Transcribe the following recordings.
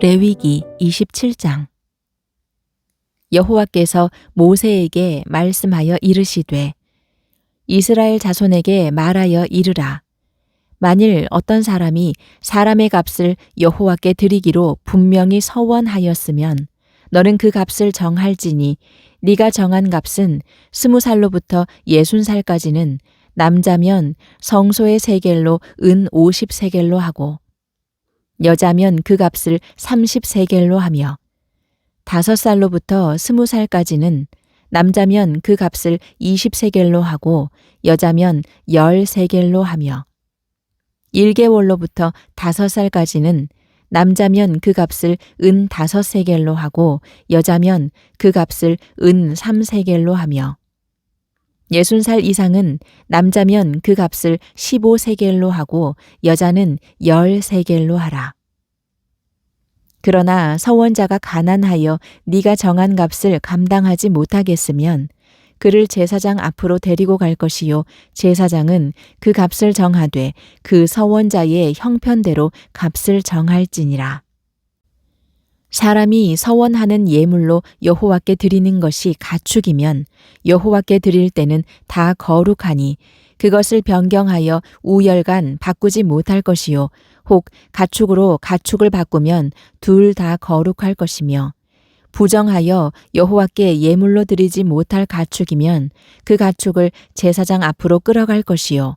레위기 27장. 여호와께서 모세에게 말씀하여 이르시되 이스라엘 자손에게 말하여 이르라. 만일 어떤 사람이 사람의 값을 여호와께 드리기로 분명히 서원하였으면 너는 그 값을 정할지니 네가 정한 값은 스무 살로부터 예순 살까지는 남자면 성소의 세겔로 은 오십 세겔로 하고 여자면 그 값을 30세겔로 하며 다섯 살로부터 스무 살까지는 남자면 그 값을 20세겔로 하고 여자면 10세겔로 하며 1개월로부터 다섯 살까지는 남자면 그 값을 은 다섯 세겔로 하고 여자면 그 값을 은 3세겔로 하며 예순 살 이상은 남자면 그 값을 15세겔로 하고 여자는 10세겔로 하라. 그러나 서원자가 가난하여 네가 정한 값을 감당하지 못하겠으면 그를 제사장 앞으로 데리고 갈 것이요 제사장은 그 값을 정하되 그 서원자의 형편대로 값을 정할지니라. 사람이 서원하는 예물로 여호와께 드리는 것이 가축이면 여호와께 드릴 때는 다 거룩하니 그것을 변경하여 우열간 바꾸지 못할 것이요. 혹 가축으로 가축을 바꾸면 둘 다 거룩할 것이며 부정하여 여호와께 예물로 드리지 못할 가축이면 그 가축을 제사장 앞으로 끌어갈 것이요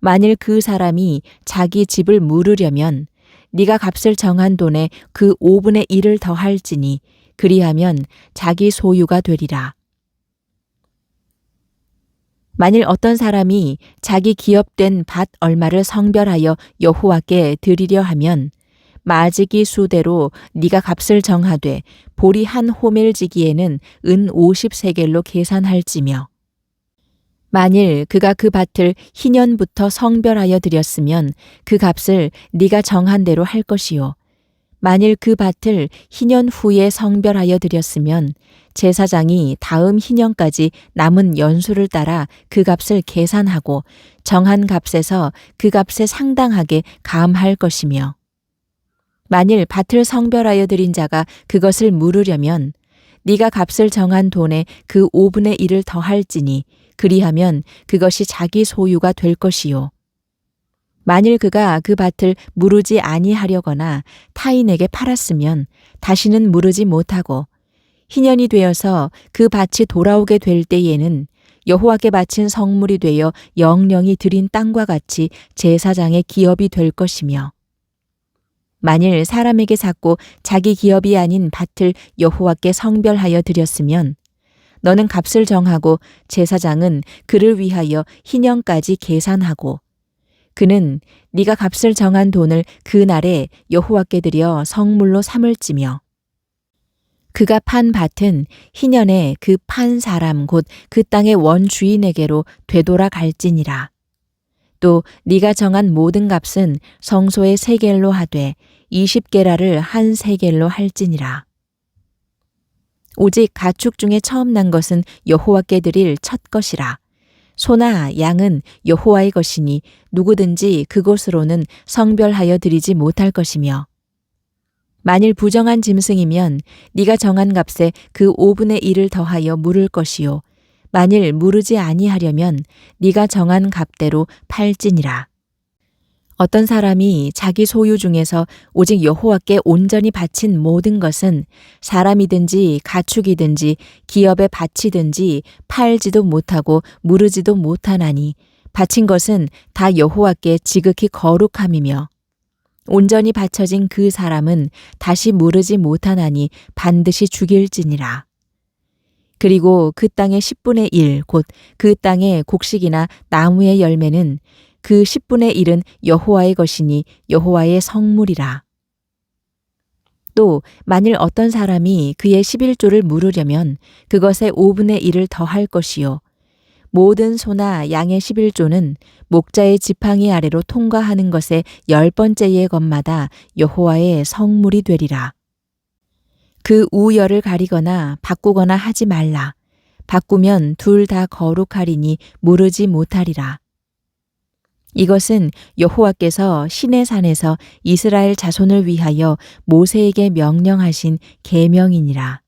만일 그 사람이 자기 집을 물으려면 네가 값을 정한 돈에 그 5분의 1을 더할지니 그리하면 자기 소유가 되리라. 만일 어떤 사람이 자기 기업된 밭 얼마를 성별하여 여호와께 드리려 하면 마지기 수대로 네가 값을 정하되 보리 한 호멜지기에는 은 50세겔로 계산할지며 만일 그가 그 밭을 희년부터 성별하여 드렸으면 그 값을 네가 정한 대로 할 것이요. 만일 그 밭을 희년 후에 성별하여 드렸으면 제사장이 다음 희년까지 남은 연수를 따라 그 값을 계산하고 정한 값에서 그 값에 상당하게 감할 것이며 만일 밭을 성별하여 드린 자가 그것을 물으려면 네가 값을 정한 돈에 그 5분의 1을 더할지니 그리하면 그것이 자기 소유가 될 것이요. 만일 그가 그 밭을 무르지 아니하려거나 타인에게 팔았으면 다시는 무르지 못하고 희년이 되어서 그 밭이 돌아오게 될 때에는 여호와께 바친 성물이 되어 영령이 드린 땅과 같이 제사장의 기업이 될 것이며 만일 사람에게 샀고 자기 기업이 아닌 밭을 여호와께 성별하여 드렸으면 너는 값을 정하고 제사장은 그를 위하여 희년까지 계산하고 그는 네가 값을 정한 돈을 그 날에 여호와께 드려 성물로 삼을지며 그가 판 밭은 희년에 그 판 사람 곧 그 땅의 원 주인에게로 되돌아 갈지니라. 또 네가 정한 모든 값은 성소의 세겔로 하되 20게라를 한 세겔로 할지니라. 오직 가축 중에 처음 난 것은 여호와께 드릴 첫 것이라. 소나 양은 여호와의 것이니 누구든지 그곳으로는 성별하여 드리지 못할 것이며. 만일 부정한 짐승이면 네가 정한 값에 그 5분의 1을 더하여 물을 것이요. 만일 무르지 아니하려면 네가 정한 값대로 팔지니라 어떤 사람이 자기 소유 중에서 오직 여호와께 온전히 바친 모든 것은 사람이든지 가축이든지 기업에 바치든지 팔지도 못하고 무르지도 못하나니 바친 것은 다 여호와께 지극히 거룩함이며 온전히 바쳐진 그 사람은 다시 무르지 못하나니 반드시 죽일지니라. 그리고 그 땅의 10분의 1, 곧 그 땅의 곡식이나 나무의 열매는 그 10분의 1은 여호와의 것이니 여호와의 성물이라. 또 만일 어떤 사람이 그의 11조를 물으려면 그것의 5분의 1을 더할 것이요 모든 소나 양의 11조는 목자의 지팡이 아래로 통과하는 것의 열 번째의 것마다 여호와의 성물이 되리라. 그 우열을 가리거나 바꾸거나 하지 말라. 바꾸면 둘 다 거룩하리니 무르지 못하리라. 이것은 여호와께서 시내 산에서 이스라엘 자손을 위하여 모세에게 명령하신 계명이니라.